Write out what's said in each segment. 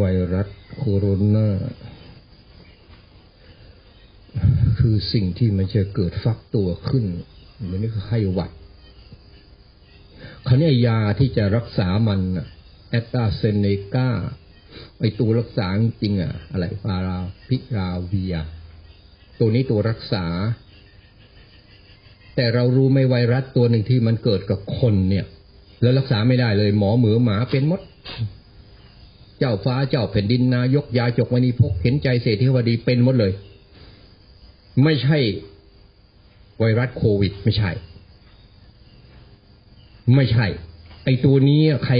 ไวรัสโคโรนาคือสิ่งที่มันจะเกิดฟักตัวขึ้นเหมือนนี่คือไข้หวัดคราวนี้ยาที่จะรักษามันแอตตาเซเนกาไอตัวรักษาจริงอะอะไรปาราพิราเวีย ตัวนี้ตัวรักษา แต่เรารู้ไม่ไวรัสตัวหนึ่งที่มันเกิดกับคนเนี่ย แล้วรักษาไม่ได้เลย หมอเหมือหมาเป็นมด เจ้าฟ้าเจ้าแผ่นดินนายกยาจกมณีพกเห็นใจเศรษฐีวดีเป็นหมดเลย ไม่ใช่ไวรัสโควิด ไม่ใช่ ไม่ใช่ ไอตัวนี้ใคร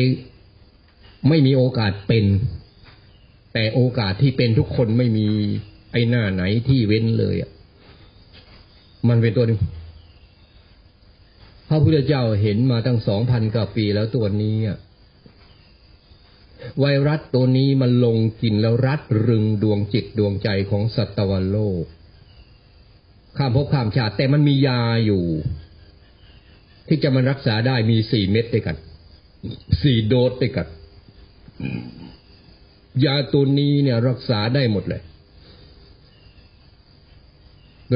ไม่มีโอกาสเป็น แต่โอกาสที่เป็นทุกคนไม่มีไอหน้าไหนที่เว้นเลยอะมันเป็นตัวหนึ่งพระพุทธเจ้าเห็นมาตั้งสองพันกว่าปีแล้วตัวนี้อะ ไวรัสตัวนี้มันลงกินแล้วรัดรึงดวงจิตดวงใจของสัตวโลก ข้ามภพข้ามชาติแต่มันมียาอยู่ ที่จะมันรักษาได้มีสี่เม็ดด้วยกันสี่โดสด้วยกัน ยาตัวนี้เนี่ยรักษาได้หมดเลย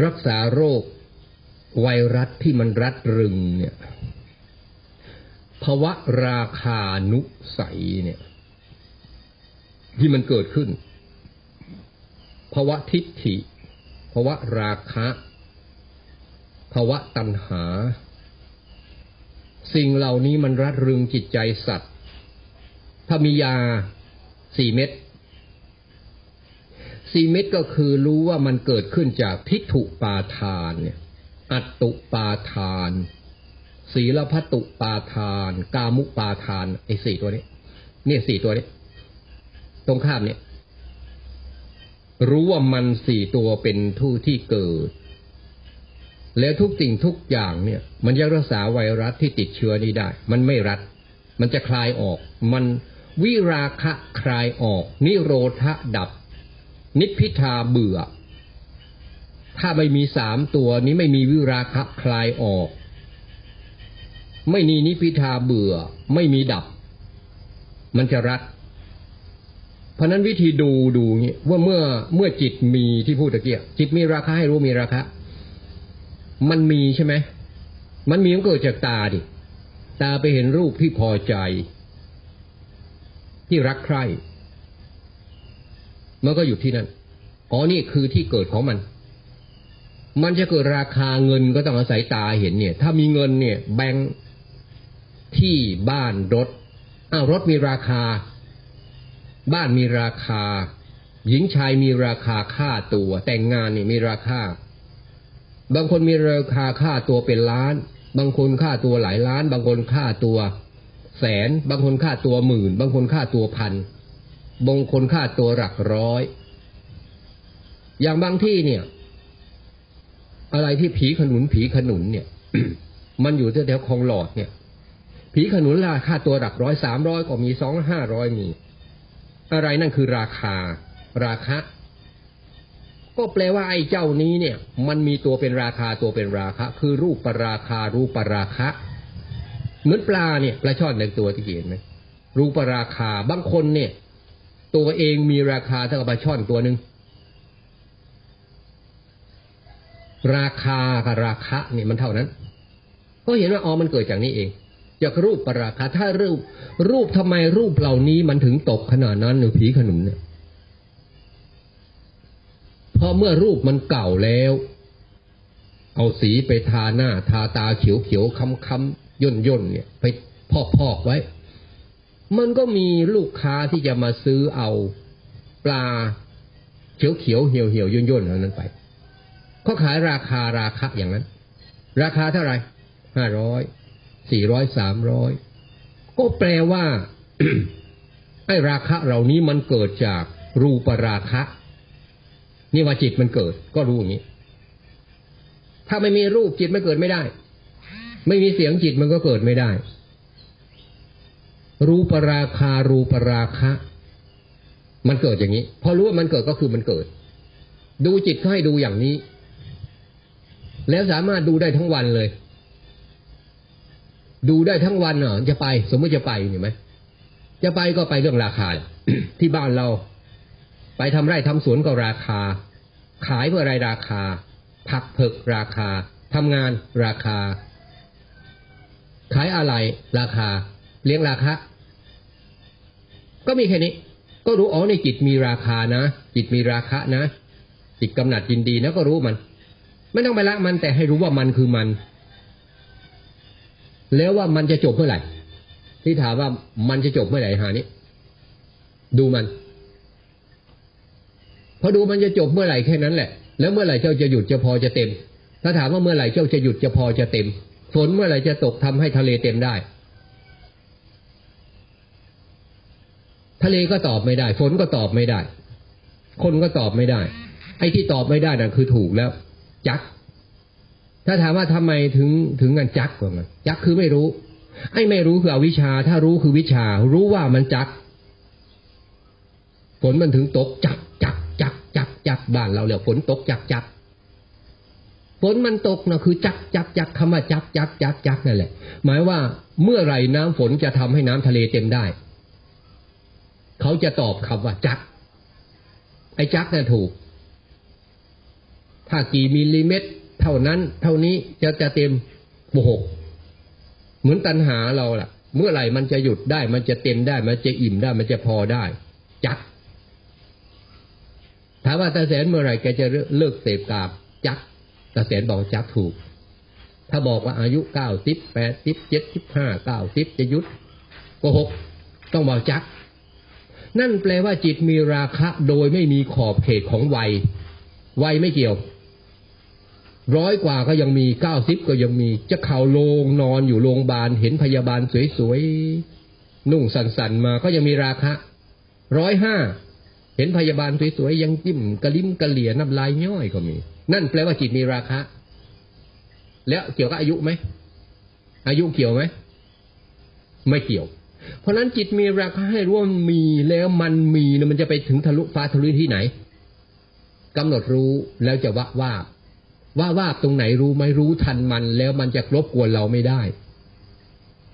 รักษาโรคไวรัสที่มันรัดรึงเนี่ยภาวะราคานุสัยเนี่ย ที่มันเกิดขึ้นภาวะทิฏฐิภาวะราคะภาวะตัณหา สิ่งเหล่านี้มันรัดรึงจิตใจสัตว์ ถ้ามียาสี่เม็ดสี่เม็ดก็คือรู้ว่ามันเกิดขึ้นจากทิฏฐุปาทานเนี่ยอัตตุปาทาน ศีลพัตุปาทาน กามุปาทานไอ้สี่ตัวนี้ เนี่ยสี่ตัวนี้ ตรงข้ามเนี่ย รู้ว่ามันสี่ตัวเป็นทู่ที่เกิด แล้วทุกสิ่งทุกอย่างเนี่ย มันจะรักษาไวรัสที่ติดเชื้อนี้ได้ มันไม่รัด มันจะคลายออก มันวิราคะคลายออก นิโรธดับ นิพิทาเบื่อ ถ้าไม่มีสามตัวนี้ไม่มีวิราคะคลายออก ไม่มีนิพพิทาเบื่อ ไม่มีดับ มันจะรัด เพราะนั้นวิธีดูดูเงี้ว่าเมื่อเมื่อจิตมีที่พูดตะเกียจิตมีราคาให้รู้มีราคามันมีใช่ไหมมันมีมันเกิดจากตาดิตาไปเห็นรูปที่พอใจ ที่รักใคร่มันก็อยู่ที่นั่นอ๋อนี่คือที่เกิดของมัน มันจะเกิดราคาเงินก็ต้องอาศัยตาเห็นเนี่ย ถ้ามีเงินเนี่ย แบงค์ที่บ้านรถอ้าวรถมีราคา บ้านมีราคา หญิงชายมีราคาค่าตัว แต่งงานนี่มีราคา บางคนมีราคาค่าตัวเป็นล้าน บางคนค่าตัวหลายล้าน บางคนค่าตัว แสน บางคนค่าตัวหมื่น บางคนค่าตัวพันบางคนค่าตัวหลักร้อย อย่างบางที่เนี่ย อะไรที่ผีขนุนผีขนุนเนี่ย มันอยู่แถวๆคลองหลอดเนี่ย ผีขนุนราคาตัวหลักร้อยสามร้อยก็มีสองห้าร้อยมี อะไรนั่นคือราคา ราคาก็แปลว่าไอ้เจ้านี้เนี่ย มันมีตัวเป็นราคาตัวเป็นราคาคือรูปปราคารูปปราคะ เหมือนปลาเนี่ยปลาช่อนในตัวที่เห็นไหมรูปราคาบางคนเนี่ย ตัวเองมีราคาเท่ากับปลาช่อนตัวหนึ่งราคากับราคะเนี่ยมันเท่านั้นก็เห็นว่าอ๋อมันเกิดจากนี้เอง จากรูปปราคาถ้ารูป รูปทำไมรูปเหล่านี้มันถึงตกขนาดนั้นหรือผีขนุนเนี่ยเพราะเมื่อรูปมันเก่าแล้ว เอาสีไปทาหน้า ทาตาเขียวเขียวค้ำค้ำย่นย่นเนี่ย ไปพอกพอกไว้ มันก็มีลูกค้าที่จะมาซื้อเอาปลาเขียวเขียวเหี่ยวเหี่ยวย่นย่นเหล่านั้นไปเขาขายราคาราคาอย่างนั้น ราคาเท่าไหร่ห้าร้อย สี่ร้อยสามร้อยก็แปลว่าไอ้ราคาเหล่านี้มันเกิดจากรูปราคะ นี่ว่าจิตมันเกิด ก็รู้อย่างนี้ ถ้าไม่มีรูปจิตไม่เกิดไม่ได้ ไม่มีเสียงจิตมันก็เกิดไม่ได้ รูปราคารูปราคะ มันเกิดอย่างนี้ พอรู้ว่ามันเกิดก็คือมันเกิด ดูจิตให้ดูอย่างนี้ แล้วสามารถดูได้ทั้งวันเลย ดูได้ทั้งวันเหรอจะไป สมมติจะไปเห็นไหมจะไปก็ไปเรื่องราคาที่บ้านเรา ไปทำไร่ทำสวนก็ราคา ขายเพื่ออะไรราคา ผักเผือกราคาทำงานราคา ขายอะไรราคา เลี้ยงราคา ก็มีแค่นี้ ก็รู้อ๋อในจิตมีราคานะจิตมีราคะนะจิตกำหนัดยินดีนะก็รู้มัน ไม่ต้องไปละมันแต่ให้รู้ว่ามันคือมัน แล้วว่ามันจะจบเมื่อไหร่ ที่ถามว่ามันจะจบเมื่อไหร่หานี้ ดูมันพอดูมันจะจบเมื่อไหร่แค่นั้นแหละ แล้วเมื่อไหร่เจ้าจะหยุดจะพอจะเต็ม ถ้าถามว่าเมื่อไหร่เจ้าจะหยุดจะพอจะเต็ม ฝนเมื่อไหร่จะตกทำให้ทะเลเต็มได้ ทะเลก็ตอบไม่ได้ ฝนก็ตอบไม่ได้ คนก็ตอบไม่ได้ ไอ้ที่ตอบไม่ได้นั่นคือถูกแล้ว จัก ถ้าถามว่าทำไมถึงถึงกันจักกว่ามันจักคือไม่รู้ ไอ้ไม่รู้คืออวิชชา ถ้ารู้คือวิชา รู้ว่ามันจักฝนมันถึงตกจักจักจักจักจักบ้านเราเรียกฝนตกจักจักฝนมันตกนะคือจักจักจักคำว่าจักจักจักจักนั่นแหละ หมายว่าเมื่อไหร่น้ำฝนจะทำให้น้ำทะเลเต็มได้ เขาจะตอบคำว่าจัก ไอ้จักน่ะถูก ถ้ากี่มิลลิเมตร เท่านั้น เท่านี้จะจะเต็มโบหก เหมือนตันหาเราล่ะ เมื่อไหร่มันจะหยุดได้ มันจะเต็มได้ มันจะอิ่มได้ มันจะพอได้ จัก ถามว่าตาแสนเมื่อไหร่แกจะเลิกเสพกามจักตาแสนบอกจักถูก ถ้าบอกว่าอายุเก้าสิบแปดสิบเจ็ดสิบห้าเก้าสิบจะยุดโกหก ต้องบอกจัก นั่นแปลว่าจิตมีราคะโดยไม่มีขอบเขตของวัยวัยไม่เกี่ยว ร้อยกว่าก็ยังมีเก้าสิบก็ยังมี จะเข่าโลงนอนอยู่โรงพยาบาล เห็นพยาบาลสวยๆ นุ่งสันๆมาก็ยังมีราคะร้อยห้าเห็นพยาบาลสวยๆ ยังจิ้มกระลิ้มกระเหลี่ยน้ำลายย่อยก็มี นั่นแปลว่าจิตมีราคะ แล้วเกี่ยวกับอายุไหม อายุเกี่ยวไหม ไม่เกี่ยว เพราะนั้นจิตมีราคาให้รู้ว่ามีแล้วมันมีนะมันจะไปถึงทะลุฟ้าทะลุที่ไหนกำหนดรู้แล้วจะว่าว่า ว่าว่าตรงไหนรู้ไหมรู้ทันมัน แล้วมันจะรบกวนเราไม่ได้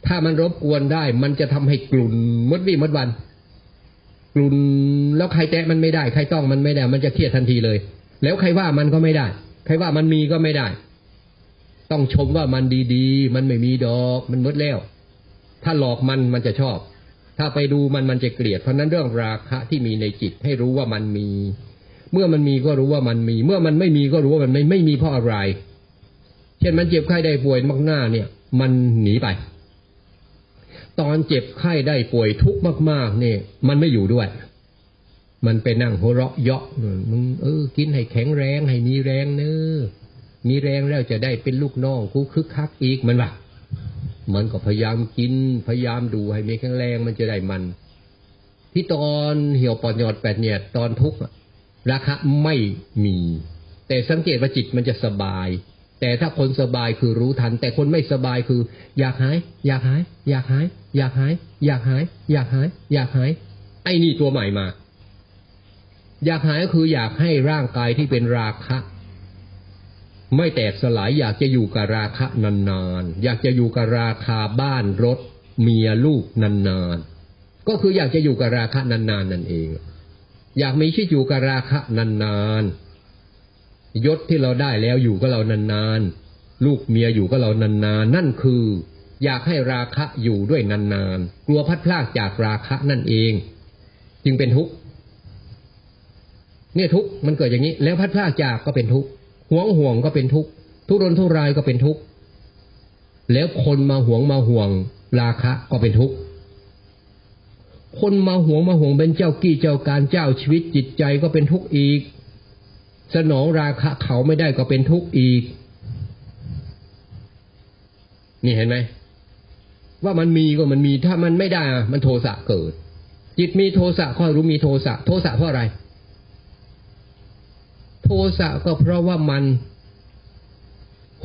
ถ้ามันรบกวนได้ มันจะทำให้กลุ่นมดวี่มดวัน กลุ่นแล้วใครแตะมันไม่ได้ ใครต้องมันไม่ได้ มันจะเครียดทันทีเลย แล้วใครว่ามันก็ไม่ได้ ใครว่ามันมีก็ไม่ได้ ต้องชมว่ามันดีๆ มันไม่มีดอกมันมดแล้ว ถ้าหลอกมันมันจะชอบ ถ้าไปดูมันมันจะเกลียดเพราะนั้นเรื่องราคะที่มีในจิตให้รู้ว่ามันมี เมื่อมันมีก็รู้ว่ามันมี เมื่อมันไม่มีก็รู้ว่ามันไม่ไม่มีเพราะอะไร เช่นมันเจ็บไข้ได้ป่วยมากหน้าเนี่ย มันหนีไป ตอนเจ็บไข้ได้ป่วยทุกข์มาก ๆ เนี่ย มันไม่อยู่ด้วย มันไปนั่งหัวเราะเยาะมึงเออ กินให้แข็งแรงให้มีแรงเนอมีแรงแล้วจะได้เป็นลูกน้องกูคึกคักอีกมันว่ามันก็พยายามกินพยายามดูให้มีแข็งแรงมันจะได้มันที่ตอนเหี่ยวปอดหยอดแปดเนี่ยตอนทุกข์ ราคะไม่มี แต่สังเกตว่าจิตมันจะสบาย แต่ถ้าคนสบายคือรู้ทัน แต่คนไม่สบายคือ อยากหาย อยากหาย อยากหาย อยากหาย อยากหาย อยากหาย อยากหาย ไอ้นี่ตัวใหม่มา อยากหายก็คืออยากให้ร่างกายที่เป็นราคะ ไม่แตกสลายอยากจะอยู่กับราคะนานๆ อยากจะอยู่กับราคาบ้านรถเมียลูกนานๆ ก็คืออยากจะอยู่กับราคะนานๆนั่นเอง อยากมีชีวิตอยู่กับราคะนานๆยศที่เราได้แล้วอยู่กับเรานานๆลูกเมียอยู่กับเรานานๆนั่นคือ อยากให้ราคะอยู่ด้วยนานๆกลัวพัดพลากจากราคะนั่นเอง จึงเป็นทุกข์เนี่ยทุกข์มันเกิดอย่างนี้ แล้วพัดพลากจากก็เป็นทุกข์ห่วงห่วงก็เป็นทุกข์ทุรนทุรายก็เป็นทุกข์แล้วคนมาห่วงมาห่วง ราคะก็เป็นทุกข์ คนมาห่วงมาห่วงเป็นเจ้ากี้เจ้าการเจ้าชีวิตจิตใจก็เป็นทุกข์อีก สนองราคะเขาไม่ได้ก็เป็นทุกข์อีก นี่เห็นไหมว่ามันมีก็มันมีถ้ามันไม่ได้มันโทสะเกิด จิตมีโทสะค่อยรู้มีโทสะโทสะเพราะอะไร โทสะก็เพราะว่ามัน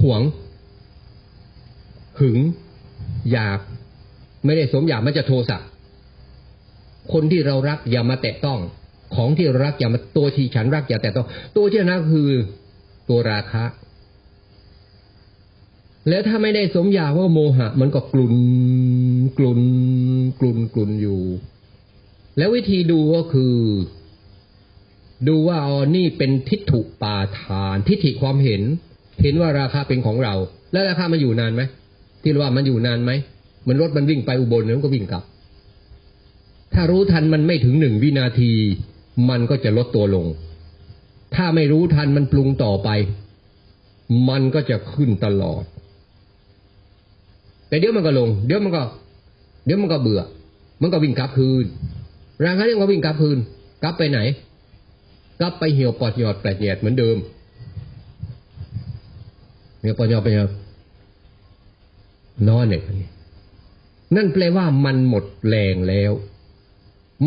หวง หึง อยาก ไม่ได้สมอยากมันจะโทสะ คนที่เรารักอย่ามาแตะต้อง ของที่เรารักอย่ามาตัวที่ฉันรักอย่าแตะต้อง ตัวที่นั้นคือตัวราคะ แล้วถ้าไม่ได้สมอยากว่าโมหะ มันก็กลุนกลุนกลุนกลุนอยู่ แล้ววิธีดูก็คือ ดูว่าอ๋อนี่เป็นทิฏฐุปาทาน ทิฏฐิความเห็น เห็นว่าราคาเป็นของเรา แล้วราคามันอยู่นานไหมที่เราว่ามันอยู่นานไหมมันรถมันวิ่งไปอุบลแล้วมันก็วิ่งกลับ ถ้ารู้ทันมันไม่ถึงหนึ่งวินาที มันก็จะลดตัวลง ถ้าไม่รู้ทันมันปรุงต่อไป มันก็จะขึ้นตลอด แต่เดี๋ยวมันก็ลง เดี๋ยวมันก็ เดี๋ยวมันก็เบื่อ มันก็วิ่งกลับคืนราคาเนี่ยก็วิ่งกลับคืน กลับไปไหน กลับไปเหี่ยวปอดหยอดแปดแยดเหมือนเดิมเหี่ยวปอดหยอดไปเหี่ยวนอนเนี่ยนั่นแปลว่ามันหมดแรงแล้ว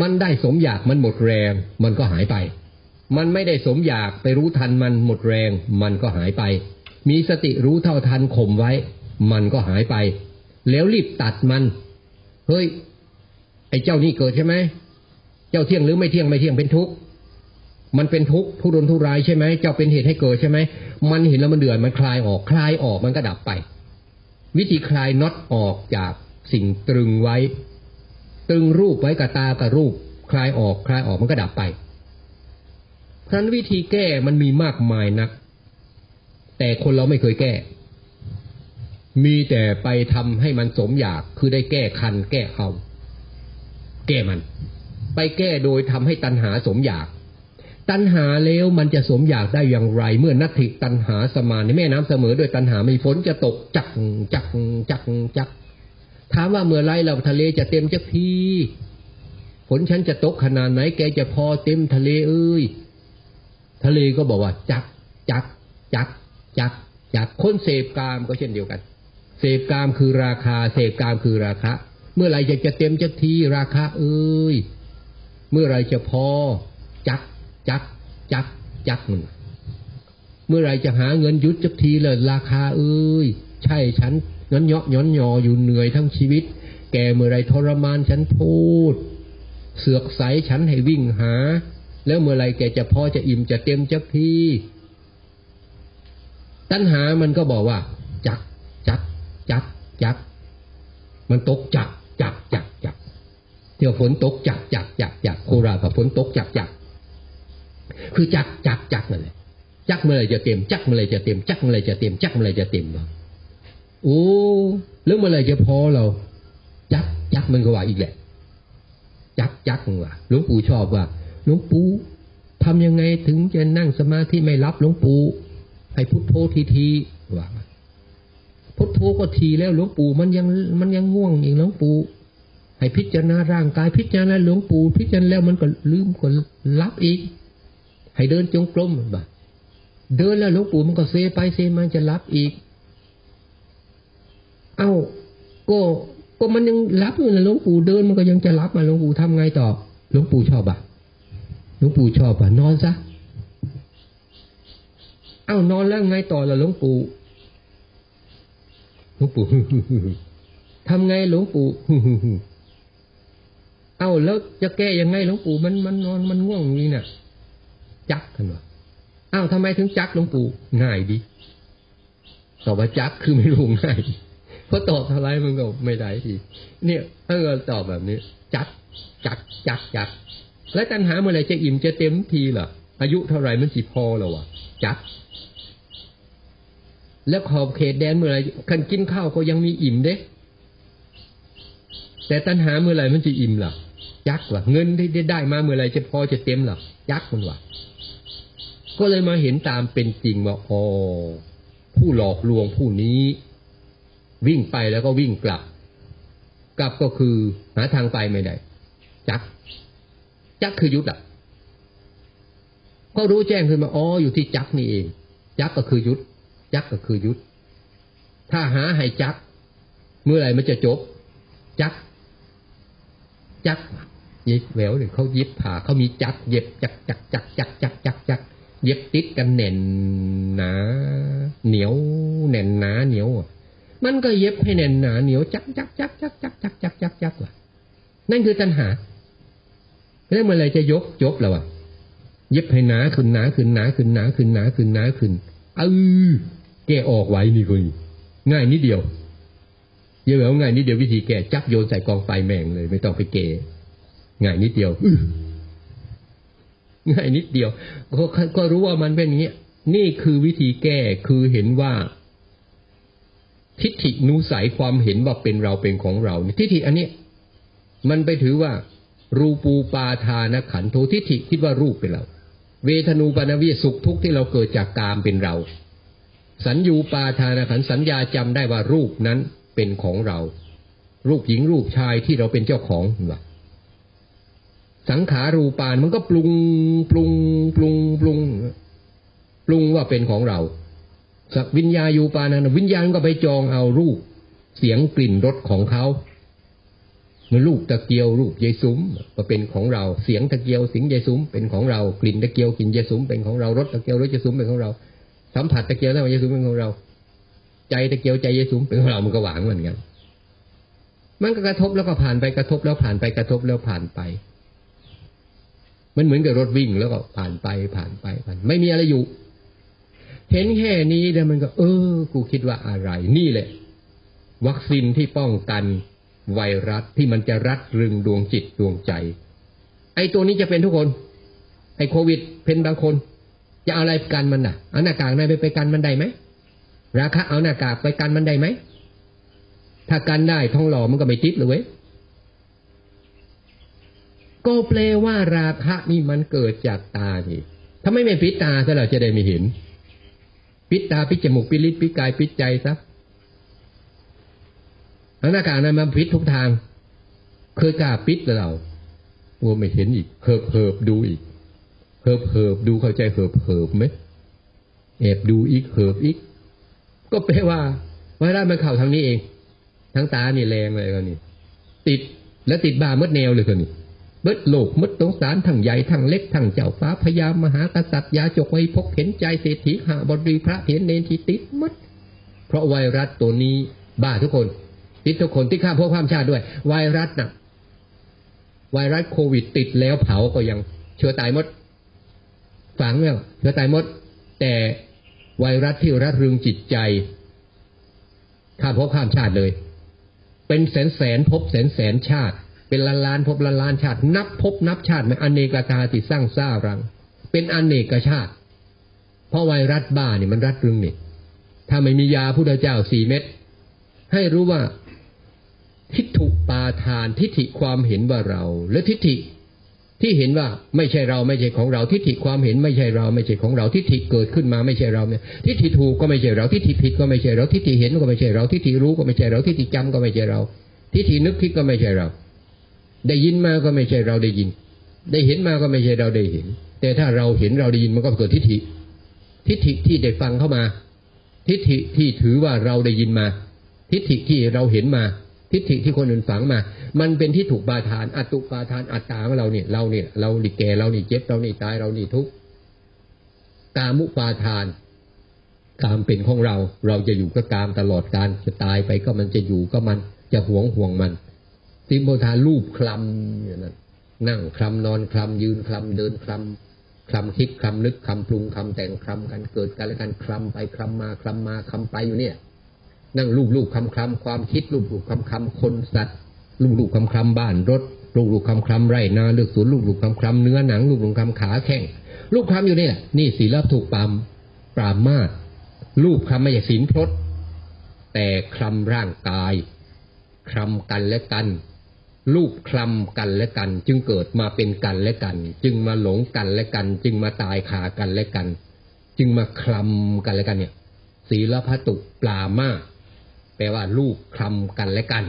มันได้สมอยากมันหมดแรง มันก็หายไป มันไม่ได้สมอยากไปรู้ทันมันหมดแรง มันก็หายไป มีสติรู้เท่าทันข่มไว้ มันก็หายไป แล้วรีบตัดมัน เฮ้ย ไอ้เจ้านี่เกิดใช่ไหม เจ้าเที่ยงหรือไม่เที่ยงไม่เที่ยงเป็นทุกข์ มันเป็นทุกข์ทุรนทุรายใช่ไหม เจ้าเป็นเหตุให้เกิดใช่ไหม มันเห็นแล้วมันเดือดมันคลายออกคลายออกมันก็ดับไป วิธีคลายน็อตออกจากสิ่งตรึงไว้ ตึงรูปไว้กับตากับรูป คลายออกคลายออกมันก็ดับไปเพราะฉะนั้นวิธีแก้มันมีมากมายนัก แต่คนเราไม่เคยแก้ มีแต่ไปทำให้มันสมอยากคือได้แก้คัน แก้เขาแก้มัน ไปแก้โดยทำให้ตัณหาสมอยาก ตัณหาแล้วมันจะสมอยากได้อย่างไร เมื่อนัตถิตัณหาสมานในแม่น้ำเสมอโดยตัณหาไม่ฝนจะตกจักจักจักจัก ถามว่าเมื่อไรเราทะเลจะเต็มจักทีฝนฉันจะตกขนาดไหน แกจะพอเต็มทะเลเอ้ยทะเลก็บอกว่า จัก จัก จัก จัก จักคนเสพกามก็เช่นเดียวกัน เสพกามคือราคา เสพกามคือราคะเมื่อไรจะจะเต็มจักทีราคาเอ้ยเมื่อไรจะพอ จัก จัก จัก จักมันเมื่อไรจะหาเงินยุดจักทีเลยราคาเอ้ยใช่ฉัน ย้อนเยาะย้อนยออยู่เหนื่อยทั้งชีวิต แกเมื่อไรทรมานฉันพูด เสือกใสฉันให้วิ่งหา แล้วเมื่อไรแกจะพอจะอิ่มจะเต็มจักทีตัณหามันก็บอกว่า จักจักจักจัก มันตกจักจักจักจักเที่ยวฝนตกจักจักจักจักโคราชกับฝนตกจักจักคือจักจักจักนั่นแหละจักเมื่อไรจะเต็ม จักเมื่อไรจะเต็ม จักเมื่อไรจะเต็มจักเมื่อไรจะเต็มวะ โอ้แล้วเมื่อไรจะพอเราจักจักมันก็ว่าอีกแหละจักจักมันว่าหลวงปู่ชอบว่าหลวงปู่ทำยังไงถึงจะนั่งสมาธิไม่รับหลวงปู่ให้พุทโธทีทีว่าพุทโธก็ทีแล้วหลวงปู่มันยังมันยังง่วงอีกหลวงปู่ให้พิจารณาร่างกายพิจารณาหลวงปู่พิจารณาแล้วมันก็ลืมก็รับอีก ให้เดินจงกรมบ่าเดินแล้วหลวงปู่มันก็เซไปเซมาจะรับอีก เอ้าก็ก็มันยังรับอยู่นะหลวงปู่เดินมันก็ยังจะรับมาหลวงปู่ทำไงต่อหลวงปู่ชอบอะหลวงปู่ชอบอะนอนซะเอ้านอนแล้วไงต่อล่ะหลวงปู่หลวงปู่ทำไงหลวงปู่เอ้าแล้วจะแก้ยังไงหลวงปู่มันมันนอนมันง่วงนี่น่ะ จักกันวะอ้าวทำไมถึงจักหลวงปู่ง่ายดีตอบว่าจักคือไม่รู้ง่าย พราะตอบเท่าไรมันก็ไม่ได้ทีเนี่ยถ้าเราตอบแบบนี้ จักจักจักจักและตัณหาเมื่อไรจะอิ่มจะเต็มทีล่ะ อายุเท่าไรมันสิพอแล้ววะจักแล้วขอบเขตแดนเมื่อไรคันกินข้าวก็ยังมีอิ่มเด้ แต่ตัณหาเมื่อไรมันจะอิ่มล่ะยักษ์ล่ะเงินที่ได้มาเมื่อไรจะพอจะเต็มล่ะยักษ์มันว่ะก็เลยมาเห็นตามเป็นจริงว่าอ๋อผู้หลอกลวงผู้นี้ วิ่งไปแล้วก็วิ่งกลับ กลับก็คือหาทางไปไม่ได้ จัก จักคือยุทธอะก็รู้แจ้งขึ้นมาอ๋ออยู่ที่จักนี่เอง จักก็คือยุทธจักก็คือยุทธถ้าหาให้จัก เมื่อไหร่มันจะจบ จัก จักยิบแหววหรือเขายิบผ่าเขามีจัก เย็บจักจักจักจักจักจักจักเย็บติดกันแน่นหนา เหนียวแน่นหนาเหนียวอะ มันก็เย็บให้แน่นหนาเหนียวจักจักจักจักจักจักจักจักจักว่ะนั่นคือตัณหาแล้วเมื่อไรจะยกจบแล้วอะ เย็บให้หนาขึ้นหนาขึ้นหนาขึ้นหนาขึ้นหนาขึ้นหนาขึ้นเออแกออกไว้นี่คุณง่ายนิดเดียวเยอะแล้วง่ายนิดเดียววิธีแกจับโยนใส่กองไฟแม่งเลย ไม่ต้องไปเกง่ายนิดเดียวง่ายนิดเดียวก็ก็รู้ว่ามันเป็นอย่างนี้นี่คือวิธีแก้คือเห็นว่า ทิฏฐินุสัยความเห็นว่าเป็นเราเป็นของเราทิฏฐิอันนี้มันไปถือว่า รูปูปาทานขันโททิฏฐิคิดว่ารูปเป็นเรา เวทนูปนวิสุขทุกข์ที่เราเกิดจากกามเป็นเรา สัญญูปาทานขันสัญญาจำได้ว่ารูปนั้นเป็นของเรา รูปหญิงรูปชายที่เราเป็นเจ้าของวะสังขารูปานมันก็ปรุงปรุงปรุงปรุง ปรุงว่าเป็นของเรา สักวิญญายูปานันวิญญาณก็ไปจองเอารูป เสียงกลิ่นรสของเขาเมื่อรูปตะเกียวรูปยายซุ้มก็เป็นของเราเสียงตะเกียวเสียงยายซุ้มเป็นของเรากลิ่นตะเกียวกลิ่นยายซุ้มเป็นของเรารสตะเกียวรสยายซุ้มเป็นของเรา สัมผัสตะเกียวแล้วยายซุ้มเป็นของเรา ใจตะเกียวใจยายซุ้มเป็นของเรามันก็หวางเหมือนกันมันก็กระทบแล้วก็ผ่านไปกระทบแล้วผ่านไปกระทบแล้วผ่านไป มันเหมือนกับรถวิ่งแล้วก็ผ่านไปผ่านไปผ่านไม่มีอะไรอยู่ เห็นแค่นี้แล้วมันก็ เออ กูคิดว่าอะไร นี่แหละ วัคซีนที่ป้องกันไวรัสที่มันจะรัดรึงดวงจิตดวงใจ ไอ้ตัวนี้จะเป็นทุกคน ไอ้โควิดเป็นบางคน จะเอาอะไรกันมันอะเอาหน้ากากนายไปไปกันมันได้ไหมราคาเอาหน้ากากไปกันมันได้ไหมถ้ากันได้ท้องหล่อมันก็ไม่ติดเลยเว้ยก็แปลว่าราคะนี่มันเกิดจากตานี่ถ้าไม่เป็นปิดตาซะเราจะได้ไม่เห็น ปิดตาปิดจมูกปิดลิ้นปิดกายปิดใจซะหน้ากากนั้นมันพิษทุกทาง เคยกล้าปิดเราวัวไม่เห็นอีกเหิบเหิบดูอีกเหิบเหิบดูเข้าใจเหิบเหิบไหมแอบดูอีกเหิบอีก ก็แปลว่าไวรัสมันเข้าทางนี้เอง ทั้งตานี่แรงเลยกันนี่ติดและติดบ้ามดแนวเลยกันนี่ เบิดโลกมดสงสารทั้งใหญ่ทั้งเล็กทั้งเจ้าฟ้าพยามหากษัตริย์ยาจกไว้พกเห็นใจเศรษฐีหาบดีพระเถรเนนที่ติดมด เพราะไวรัสตัวนี้บ้าทุกคน ติดทุกคนที่ข้ามพวกข้ามชาติด้วย ไวรัสนะ่ะ ไวรัสโควิดติดแล้วเผาก็ยังเชื้อตายมด ฝังแล้วเชื้อตายมด แต่ไวรัสที่รัดรึงจิตใจ ข้ามพบข้ามชาติเลย เป็นแสนแสนพบแสนแสนชาติ เป็นล้านล้านพบล้านล้านชาติ นับพบนับชาติมันอเนกตาติสร้างซ่ารัง เป็นอเนกชาติ เพราะไวรัสบ้านี่ยมันรัดรึงนี่ถ้าไม่มียาพุทธเจ้าสี่เม็ดให้รู้ว่าทิฏฐุปาทานทิฏฐิความเห็นว่าเรา และทิฏฐิที่เห็นว่าไม่ใช่เราไม่ใช่ของเราทิฏฐิความเห็นไม่ใช่เราไม่ใช่ของเราทิฏฐิเกิดขึ้นมาไม่ใช่เราเนี่ยทิฏฐิถูกก็ไม่ใช่เราทิฏฐิผิดก็ไม่ใช่เราทิฏฐิเห็นก็ไม่ใช่เราทิฏฐิรู้ก็ไม่ใช่เราทิฏฐิจำก็ไม่ใช่เราทิฏฐินึกคิดก็ไม่ใช่เรา ได้ยินมาก็ไม่ใช่เราได้ยิน ได้เห็นมาก็ไม่ใช่เราได้เห็น แต่ถ้าเราเห็นเราได้ยินมันก็เกิดทิฏฐิ ทิฏฐิที่ได้ฟังเข้ามา ทิฏฐิที่ถือว่าเราได้ยินมา ทิฏฐิที่เราเห็นมา ทิฏฐิที่คนอื่นฝังมา มันเป็นที่ถูกปาทาน อัตุปาทานอัตตาของเราเนี่ย เราเนี่ย เราหลีแก่เรานี่เจ็บเรานี่ตายเรานี่ทุกข์กามุปาทานกามเป็นของเรา เราจะอยู่ก็กามตลอดการจะตายไปก็มันจะอยู่ก็มันจะหวงห่วงมัน ติโมทารูปคลำอย่างนั้นนั่งคลำนอนคลำยืนคลำเดินคลำคลำคิดคลำนึกคลำปรุงคลำแต่งคลำกันเกิดกันและกันคลำไปคลำมาคลำมาคลำไปอยู่เนี่ย นั่งลูกลูกคลำคลำความคิดลูกลูกคลำคลำคนสัตว์ลูกลูกคลำคลำบ้านรถลูกลูกคลำคลำไร่นาเลือกสวนลูกลูกคลำคลำเนื้อหนังลูกลูกคลำขาแข้งลูกคลำอยู่เนี่ย นี่ศีลถูกปามปรามาตลูกคลำไม่ใช่ศีลพรตแต่คลำร่างกายคลำกันและกัน ลูกคลำกันและกัน จึงเกิดมาเป็นกันและกัน จึงมาหลงกันและกัน จึงมาตายขากันและกัน จึงมาคลำกันและกันเนี่ยศีลพัตุปรามาแปลว่าลูกคลำกันและกัน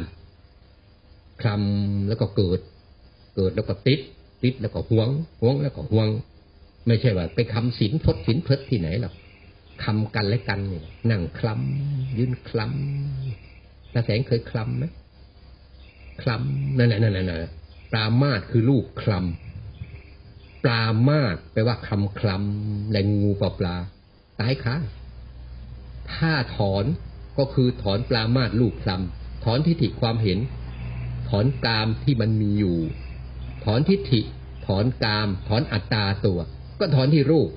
คลำแล้วก็เกิด เกิดแล้วก็ติด ติดแล้วก็ห่วงห่วงแล้วก็ห่วง ไม่ใช่ว่า ไปคำสินทดสินเพลิดที่ไหนหรอกคำกันและกันเนี่ยนั่งคลำยืนคลำตาแสงเคยคลำไหม คลำนั่นแหละนั่นแหละปรามาตคือลูกคลำปรามาตแปลว่าคำคลำแรงงูปลาปลาตายขางถ้าถอนก็คือถอนปรามาตลูกคลำถอนทิฏฐิความเห็น ถอนกามที่มันมีอยู่ ถอนทิฏฐิ ถอนกาม ถอนอัตตาตัว ก็ถอนที่รูป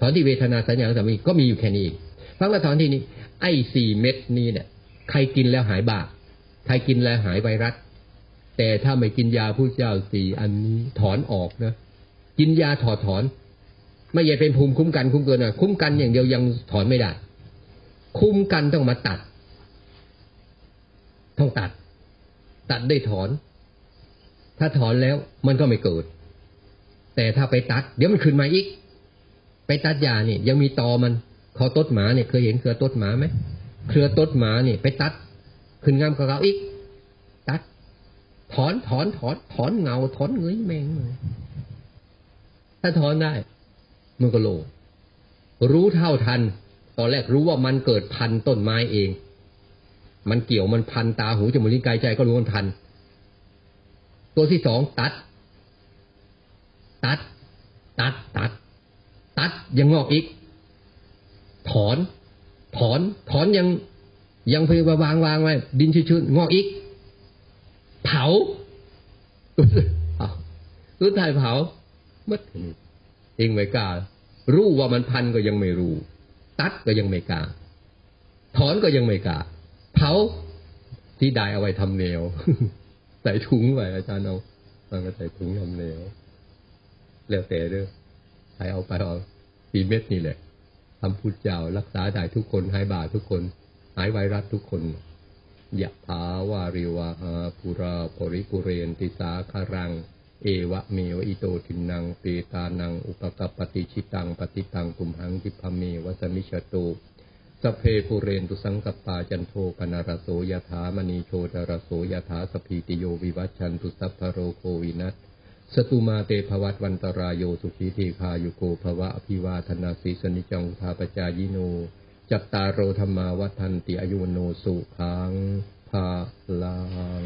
ถอนที่เวทนาสัญญาสัมผัสก็มีอยู่แค่นี้เองฟังมาถอนที่นี้ไอ้สี่เม็ดนี้เนี่ย ใครกินแล้วหายบาป ใครกินแล้วหายไวรัส แต่ถ้าไม่กินยาผู้เจ้าสี่อันนี้ถอนออกนะ กินยาถอดถอน ไม่ใช่เป็นภูมิคุ้มกันคุ้มเกินนะคุ้มกันอย่างเดียวยังถอนไม่ได้ คุ้มกันต้องมาตัด ต้องตัด ตัดได้ถอน ถ้าถอนแล้วมันก็ไม่เกิด แต่ถ้าไปตัด เดี๋ยวมันขึ้นมาอีก ไปตัดยาเนี่ยยังมีตอมันคอต้นหมาเนี่ยเคยเห็นเครือต้นหมาไหมเครือต้นหมาเนี่ยไปตัด ขึ้นงามกับเราอีก ตัด ถอนถอนถอนถอนเงา ถอนเงยแมงเลยถ้าถอนได้ มันก็โล รู้เท่าทัน ตอนแรกรู้ว่ามันเกิดพันต้นไม้เอง มันเกี่ยวมันพันตาหูจมูกลิ้นกายใจก็รู้มันพัน ตัวที่สองตัด ตัด ตัดตัด ตัดยังงอกอีก ถอน ถอน ถอนยัง ยังพยวางวางไว้ ดินชื้นๆงอกอีก เผาอารู้ทายเผามัดเองไม่กล้ารู้ว่ามันพันก็ยังไม่รู้ ตัดก็ยังไม่กล้าถอนก็ยังไม่กล้าเผาที่ได้เอาไว้ทำแนวใส่ถุงไว้อาจารย์เอามันก็ใส่ถุงทำแนวแล้วแต่เด้อใครเอาไปเอาสีเม็ดนี่แหละทำพุทธเจ้ารักษาได้ทุกคนหายบาดทุกคน หายไวรัสทุกคนยะถาวาริวาหาปุราปริปุเรนติสาคารัง เอวะเมวอิโตทินังเปตานัง อุปกปปติชิตังปฏิตังตุมหังทิพเมวะสมิชโตสเพปุเรนตุสังกปาจันโทปนารโสยถามณีโชตรโสยถาสพีติโยวิวัชชันตุสัพพโรโควินัสสตุมาเตภวัตวันตรายโยสุขีทีคายุโกภวะอภิวาธนาสีสนิจังทาปจายิโน จัตตารโรธรรมาวัฒนติอายุวโนสุขังภาลัง